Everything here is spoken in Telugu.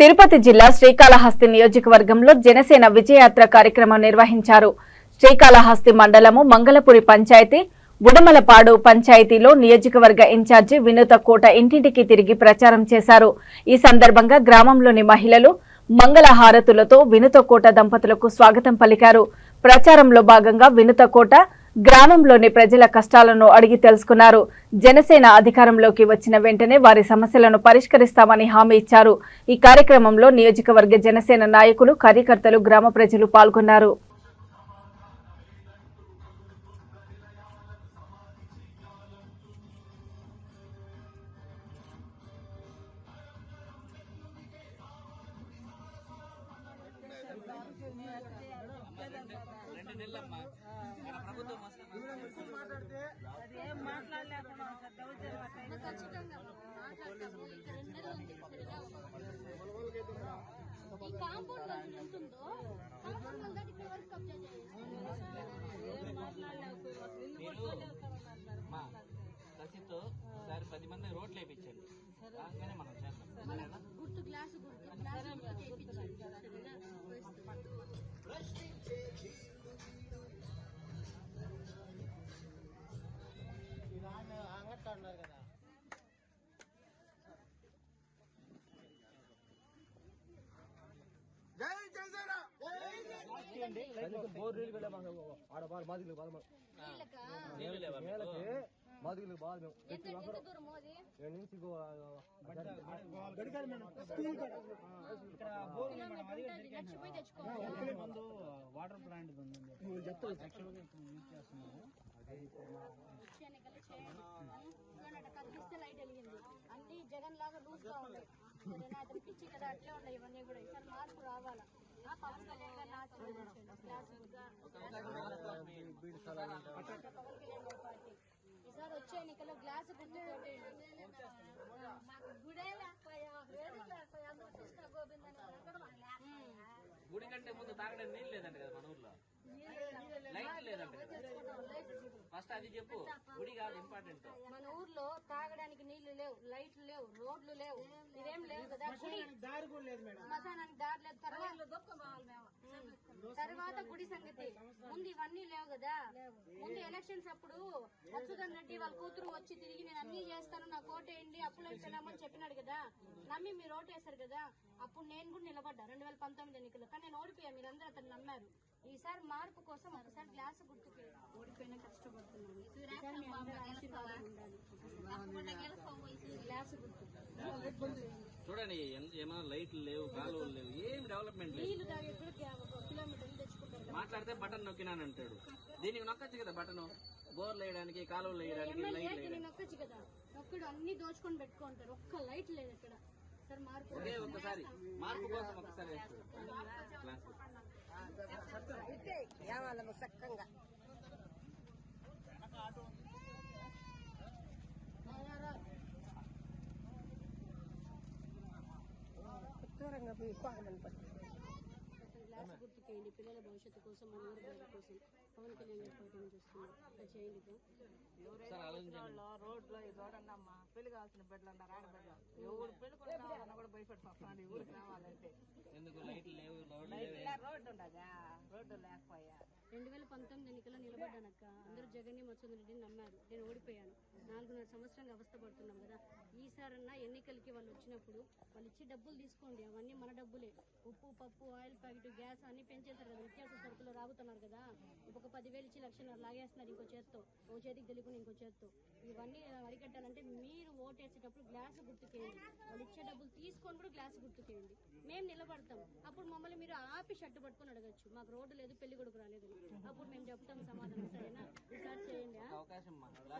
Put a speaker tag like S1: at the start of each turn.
S1: తిరుపతి జిల్లా శ్రీకాళహస్తి నియోజకవర్గంలో జనసేన విజయయాత్ర కార్యక్రమం నిర్వహించారు. శ్రీకాళహస్తి మండలము మంగళపురి పంచాయతీ బుడమలపాడు పంచాయతీలో నియోజకవర్గ ఇన్ఛార్జి వినూత కోట ఇంటింటికి తిరిగి ప్రచారం చేశారు. ఈ సందర్భంగా గ్రామంలోని మహిళలు మంగళహారతులతో వినుత కోట దంపతులకు స్వాగతం పలికారు. ప్రచారంలో భాగంగా వినుత కోట గ్రామంలోని ప్రజల కష్టాలను అడిగి తెలుసుకున్నారు. జనసేన అధికారంలోకి వచ్చిన వెంటనే వారి సమస్యలను పరిష్కరిస్తామని హామీ ఇచ్చారు. ఈ కార్యక్రమంలో నియోజకవర్గ జనసేన నాయకులు కార్యకర్తలు గ్రామ ప్రజలు పాల్గొన్నారు.
S2: ఈ తెచ్చుకోవాలి
S3: ముందు. వాటర్ ప్లాంట్ ఉందండి. యాక్చువల్గా ఇప్పుడు యూజ్ చేస్తున్నాము
S2: ఎన్నికలు చేయండి. ఇదిగోనట కనిపిస్తే లైట్ వెలిగింది. అన్ని జగన్ లాగా లూజ్గా ఉన్నాయి పిచ్చి కదా అట్లే ఉన్నాయి ఇవన్నీ కూడా. ఈసారి మార్పు రావాలా? పవన్ కళ్యాణ్ గారి ఈసారి వచ్చే ఎన్నికల్లో గ్లాసు మాకు గుడే లేకపోయా వేరే లేకపోయా అందరూ కృష్ణ గోవింద్ అని అక్కడ
S4: గుడి కంటే ముందు తాగడానికి నీళ్ళు లేదంట కదా మన ఊర్లో? లైట్ లేదంట ఫస్ట్ అది చెప్పు. గుడి కాదు ఇంపార్టెంట్
S2: మన ఊర్లో తాగడానికి నీళ్ళు లేవు లైట్లు లేవు రోడ్లు లేవు. ఇవేం లేవు కదా?
S3: దారి కూడా లేదు మేడం.
S2: శ్మశానానికి దారి లేదు తర్వాత తర్వాత గుడి సంగతి. ముందు ఇవన్నీ లేవు కదా? ముందు ఎలక్షన్స్ అప్పుడు మధుసూదన్ రెడ్డి వాళ్ళ కూతురు వచ్చి తిరిగి నేను అన్ని చేస్తాను నా కోటేయండి అప్పులు ఇస్తున్నామని చెప్పినాడు కదా? నమ్మి మీరు ఓటేశారు కదా? అప్పుడు నేను కూడా నిలబడ్డా రెండు వేల పంతొమ్మిది ఎన్నికల్లో. కానీ నేను ఓడిపోయా మీరందరూ అతను నమ్మారు. ఈసారి మార్పు కోసం ఒకసారి గ్లాసు గుర్తుకి. ఓడిపోయినా కష్టపడుతున్నాను
S4: చూడండి ఏమైనా లైట్లు లేవు కాలువలు లేవు ఏం డెవలప్మెంట్ లేదు
S2: నీళ్ళు తాగే కూడా ఒక కిలోమీటర్లు తెచ్చుకుంటారు కదా.
S4: మాట్లాడితే బటన్ నొక్కినానంటాడు దీనికి నొక్కచ్చు కదా బటన్? బోర్లు వేయడానికి కాలువలు వేయడానికి
S2: నొక్కచ్చు కదా. నొక్కడు అన్ని దోచుకొని పెట్టుకుంటారు ఒక్క లైట్ లేదు ఇక్కడ.
S4: ఒకే ఒక్కసారి. మార్పు కోసం వేస్తాడు. క్లాస్
S5: చక్కగా పోయి పట్టు.
S2: గుర్తుకేయండి పిల్లల భవిష్యత్తు కోసం మన ఊరి ప్రజల కోసం పవన్ కళ్యాణ్ గారి చూస్తున్నారు అట్లా చేయండి
S5: రోడ్లో ఈ పెళ్ళి కావాల్సిన బిడ్డలు అంటారు ఆడబిడ్డలు ఎవరు పెళ్ళి కూడా కావాలన్నా కూడా భయపడిపోతాను ఈ ఊరికి రావాలంటే. రోడ్డు ఉండగా రోడ్డు లేకపోయా?
S2: రెండు వేల పంతొమ్మిది ఎన్నికల్లో జగన్ని మత్స్యం రెడ్డిని నమ్మారు. నేను ఓడిపోయాను. నాలుగున్నర సంవత్సరంగా అవస్థపడుతున్నాం కదా. ఈసారన్నా ఎన్నికలకి వాళ్ళు వచ్చినప్పుడు వాళ్ళు ఇచ్చి డబ్బులు తీసుకోండి. అవన్నీ మన డబ్బులే. ఉప్పు పప్పు ఆయిల్ ప్యాకెట్ గ్యాస్ అన్ని పెంచేస్తారు కదా. నిత్యావసర సరుకులు రాగుతున్నారు కదా. ఒక పదివేలు ఇచ్చి లక్షన్నర లాగేస్తున్నారు ఇంకో చేత్తో. ఓ చేతికి తెలియకుండా ఇంకో చేత్తో. ఇవన్నీ అరికట్టాలంటే మీరు ఓటేసేటప్పుడు గ్లాస్ గుర్తుకేయండి. వాళ్ళు ఇచ్చే డబ్బులు తీసుకొని కూడా గ్లాస్ గుర్తుకేయండి. మేము నిలబడతాం. అప్పుడు మమ్మల్ని మీరు ఆపి షట్టు పట్టుకొని అడగచ్చు. మాకు రోడ్డు లేదు పెళ్ళి కొడుకు రాలేదు అప్పుడు మేము చెప్తాం సమాధానం. సరేనా?
S4: అవకాశం మా